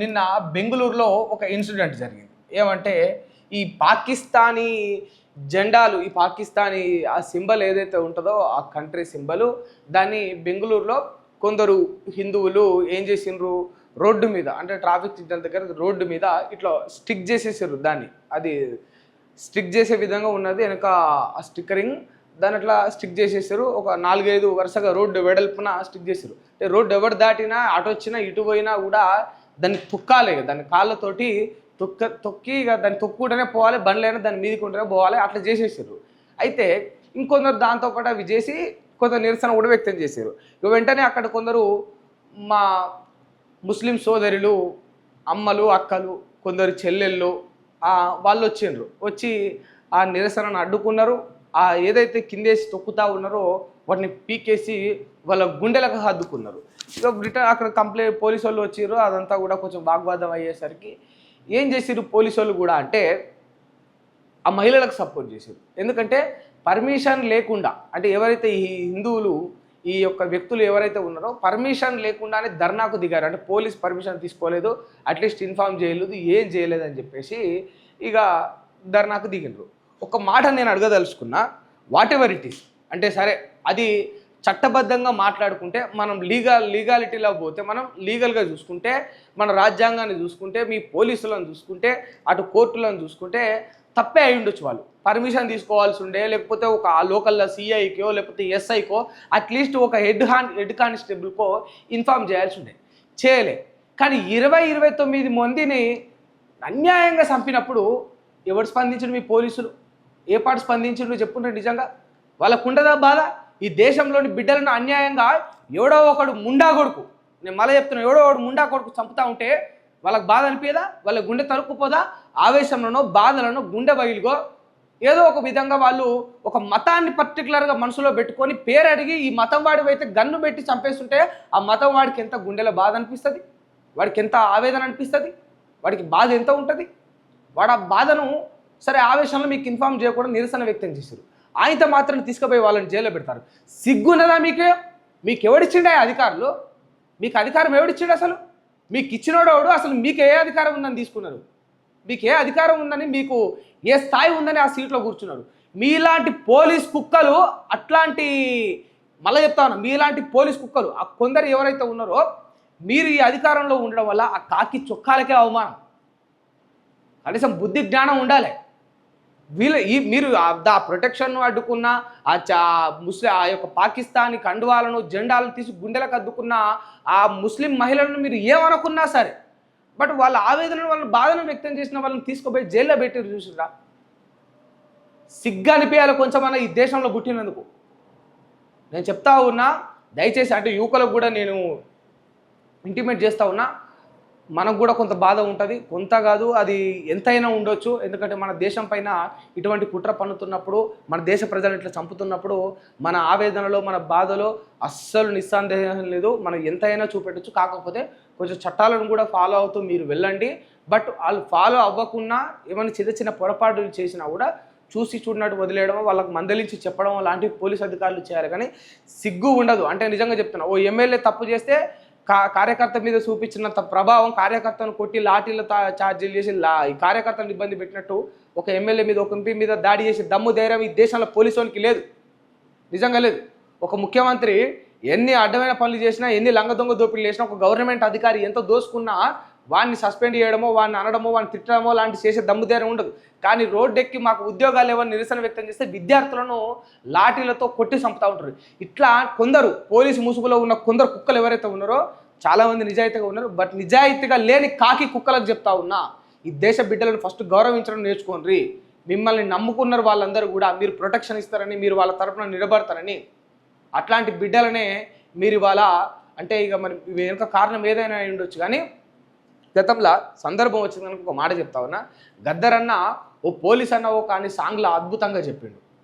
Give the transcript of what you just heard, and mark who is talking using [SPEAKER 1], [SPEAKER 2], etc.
[SPEAKER 1] నిన్న బెంగళూరులో ఒక ఇన్సిడెంట్ జరిగింది. ఏమంటే ఈ పాకిస్తానీ జెండాలు ఈ పాకిస్తానీ ఆ సింబల్ ఏదైతే ఉంటుందో ఆ కంట్రీ సింబల్ దాన్ని బెంగళూరులో కొందరు హిందువులు ఏం చేసిండ్రు? రోడ్డు మీద అంటే ట్రాఫిక్ సిగ్నల్ దగ్గర రోడ్డు మీద ఇట్లా స్టిక్ చేసేసారు దాన్ని. అది స్టిక్ చేసే విధంగా ఉన్నది వెనక ఆ స్టిక్కరింగ్ దాని అట్లా స్టిక్ చేసేసారు. ఒక నాలుగైదు వరుసగా రోడ్డు వెడల్పున స్టిక్ చేశారు అంటే రోడ్డు ఎవరు దాటినా అటు వచ్చినా ఇటు పోయినా కూడా దాన్ని తొక్కాలి దాన్ని దాని కాళ్ళతోటి తొక్క తొక్కి ఇక దాన్ని తొక్కుంటూనే పోవాలి బండ్లైనా దాని మీదకి ఉంటేనే పోవాలి అట్లా చేసేసారు అయితే ఇంకొందరు దాంతో కూడా అవి చేసి కొంత నిరసన కూడా వ్యక్తం చేశారు ఇక వెంటనే అక్కడ కొందరు మా ముస్లిం సోదరులు అమ్మలు అక్కలు కొందరు చెల్లెళ్ళు వాళ్ళు వచ్చిండ్రు. వచ్చి ఆ నిరసనను అడ్డుకున్నారు. ఆ ఏదైతే కిందేసి తొక్కుతా ఉన్నారో వాటిని పీకేసి వాళ్ళ గుండెలకు హద్దుకున్నారు. ఇక రిటర్న్ అక్కడ కంప్లైంట్ పోలీసు వాళ్ళు వచ్చారు అదంతా కూడా కొంచెం వాగ్వాదం అయ్యేసరికి ఏం చేసిర్రు పోలీసు వాళ్ళు కూడా అంటే ఆ మహిళలకు సపోర్ట్ చేశారు ఎందుకంటే పర్మిషన్ లేకుండా అంటే ఎవరైతే ఈ హిందువులు ఈ యొక్క వ్యక్తులు ఎవరైతే ఉన్నారో పర్మిషన్ లేకుండానే ధర్నాకు దిగారు. అంటే పోలీస్ పర్మిషన్ తీసుకోలేదు అట్లీస్ట్ ఇన్ఫామ్ చేయలేదు ఏం చేయలేదు అని చెప్పేసి ఇక ధర్నాకు దిగినరు. ఒక మాట నేను అడగదలుచుకున్నా వాట్ ఎవర్ ఇట్ ఈస్ అంటే సరే అది చట్టబద్ధంగా మాట్లాడుకుంటే మనం లీగల్ లీగాలిటీలో పోతే మనం లీగల్గా చూసుకుంటే మన రాజ్యాంగాన్ని చూసుకుంటే మీ పోలీసులను చూసుకుంటే అటు కోర్టులను చూసుకుంటే తప్పే అయి ఉండొచ్చు వాళ్ళు. పర్మిషన్ తీసుకోవాల్సి ఉండే లేకపోతే ఒక లోకల్లో లోకల్ సిఐకో లేకపోతే ఎస్ఐకో అట్లీస్ట్ ఒక హెడ్ హాన్ హెడ్ కానిస్టేబుల్కో ఇన్ఫామ్ చేయాల్సి ఉండే చేయలే. కానీ ఇరవై ఇరవై తొమ్మిది మందిని అన్యాయంగా చంపినప్పుడు ఎవరు స్పందించరు మీ పోలీసులు? ఏ పాటు స్పందించిండ్రు చెప్పుంటే నిజంగా? వాళ్ళకు ఉండదా బాధ? ఈ దేశంలోని బిడ్డలను అన్యాయంగా ఎవడో ఒకడు ముండా కొడుకు. నేను మళ్ళీ చెప్తున్నా ఎవడో ఒకడు ముండా కొడుకు చంపుతా ఉంటే వాళ్ళకి బాధ అనిపించదా వాళ్ళ గుండె తరుక్కుపోదా? ఆవేశంలోనో బాధలను గుండె బయలుగో? ఏదో ఒక విధంగా వాళ్ళు ఒక మతాన్ని పర్టికులర్గా మనసులో పెట్టుకొని పేరు అడిగి ఈ మతం వాడి అయితే గన్ను పెట్టి చంపేస్తుంటే ఆ మతం వాడికి ఎంత గుండెలో బాధ అనిపిస్తుంది? వాడికి ఎంత ఆవేదన అనిపిస్తుంది? వాడికి బాధ ఎంత ఉంటుంది? వాడు ఆ బాధను సరే ఆవేశంలో మీకు ఇన్ఫామ్ చేయకుండా నిరసన వ్యక్తం చేశారు. ఆయనతో మాత్రం తీసుకుపోయి వాళ్ళని జైల్లో పెడతారు. సిగ్గున్నదా మీకు? మీకు ఎవడిచ్చిండే అధికారులు? మీకు అధికారం ఎవడిచ్చిండు అసలు? మీకు ఇచ్చినోడు అసలు మీకు ఏ అధికారం ఉందని తీసుకున్నారు? మీకు ఏ అధికారం ఉందని మీకు ఏ స్థాయి ఉందని ఆ సీట్లో కూర్చున్నారు? మీలాంటి పోలీస్ కుక్కలు అట్లాంటి మళ్ళీ చెప్తాను మీలాంటి పోలీస్ కుక్కలు ఆ కొందరు ఎవరైతే ఉన్నారో మీరు ఈ అధికారంలో ఉండడం వల్ల ఆ కాకి చొక్కాలకే అవమానం. కనీసం బుద్ధి జ్ఞానం ఉండాలి. వీళ్ళ ఈ మీరు ఆ ప్రొటెక్షన్ను అడ్డుకున్న ఆ చా ముస్లిం ఆ యొక్క పాకిస్తానీ కండువాలను జెండాలను తీసి గుండెలకు అద్దుకున్న ఆ ముస్లిం మహిళలను మీరు ఏమనుకున్నా సరే బట్ వాళ్ళ ఆవేదనను వాళ్ళ బాధను వ్యక్తం చేసిన వాళ్ళని తీసుకుపోయి జైల్లో పెట్టి చూసిరా సిగ్గు అనిపించాలి కొంచెమన్నా ఈ దేశంలో పుట్టినందుకు. నేను చెప్తా ఉన్నా దయచేసి అంటే యువకులకు కూడా నేను ఇంటిమేట్ చేస్తా ఉన్నా మనకు కూడా కొంత బాధ ఉంటుంది. కొంత కాదు అది ఎంతైనా ఉండొచ్చు. ఎందుకంటే మన దేశం పైన ఇటువంటి కుట్ర పన్నుతున్నప్పుడు మన దేశ ప్రజలు ఇట్లా చంపుతున్నప్పుడు మన ఆవేదనలో మన బాధలో అస్సలు నిస్సందేహం లేదు. మనం ఎంతైనా చూపెట్టచ్చు. కాకపోతే కొంచెం చట్టాలను కూడా ఫాలో అవుతూ మీరు వెళ్ళండి. బట్ వాళ్ళు ఫాలో అవ్వకుండా ఏమైనా చిన్న చిన్న పొరపాట్లు చేసినా కూడా చూసి చూడనట్టు వదిలేయడం వాళ్ళకి మందలించి చెప్పడం లాంటి పోలీస్ అధికారులు చేయాలి. కానీ సిగ్గు ఉండదు. అంటే నిజంగా చెప్తున్నా ఓ ఎమ్మెల్యే తప్పు చేస్తే కా కార్యకర్త మీద చూపించినంత ప్రభావం కార్యకర్తను కొట్టి లాఠీలు ఛార్జీలు చేసి లా ఈ కార్యకర్తను ఇబ్బంది పెట్టినట్టు ఒక ఎమ్మెల్యే మీద ఒక ఎంపీ మీద దాడి చేసి దమ్ము ధైర్యం ఈ దేశంలో పోలీసు వాళ్ళకి లేదు. నిజంగా లేదు. ఒక ముఖ్యమంత్రి ఎన్ని అడ్డమైన పనులు చేసినా ఎన్ని లంగ దొంగ దోపిడీలు చేసినా ఒక గవర్నమెంట్ అధికారి ఎంత దోసుకున్నా వాడిని సస్పెండ్ చేయడమో వాడిని అనడమో వాడిని తిట్టడమో లాంటి చేసే దమ్ము ఉండదు. కానీ రోడ్డెక్కి మాకు ఉద్యోగాలు ఏమని నిరసన వ్యక్తం చేస్తే విద్యార్థులను లాఠీలతో కొట్టి చంపుతూ ఉంటారు. ఇట్లా కొందరు పోలీసు ముసుగులో ఉన్న కొందరు కుక్కలు ఎవరైతే ఉన్నారో చాలామంది నిజాయితీగా ఉన్నారు. బట్ నిజాయితీగా లేని కాకి కుక్కలకు చెప్తా ఉన్నా ఈ దేశ బిడ్డలను ఫస్ట్ గౌరవించడం నేర్చుకోండి. మిమ్మల్ని నమ్ముకున్నారు వాళ్ళందరూ కూడా మీరు ప్రొటెక్షన్ ఇస్తారని మీరు వాళ్ళ తరపున నిలబడతారని. అట్లాంటి బిడ్డలనే మీరు ఇవాళ అంటే ఇక మరి వెనుక కారణం ఏదైనా ఉండొచ్చు. కానీ గతంలో సందర్భం వచ్చింది ఒక మాట చెప్తా ఉన్నా. గద్దరన్న ఓ పోలీస్ అన్న ఒక కానీ సాంగ్లో అద్భుతంగా చెప్పిండు.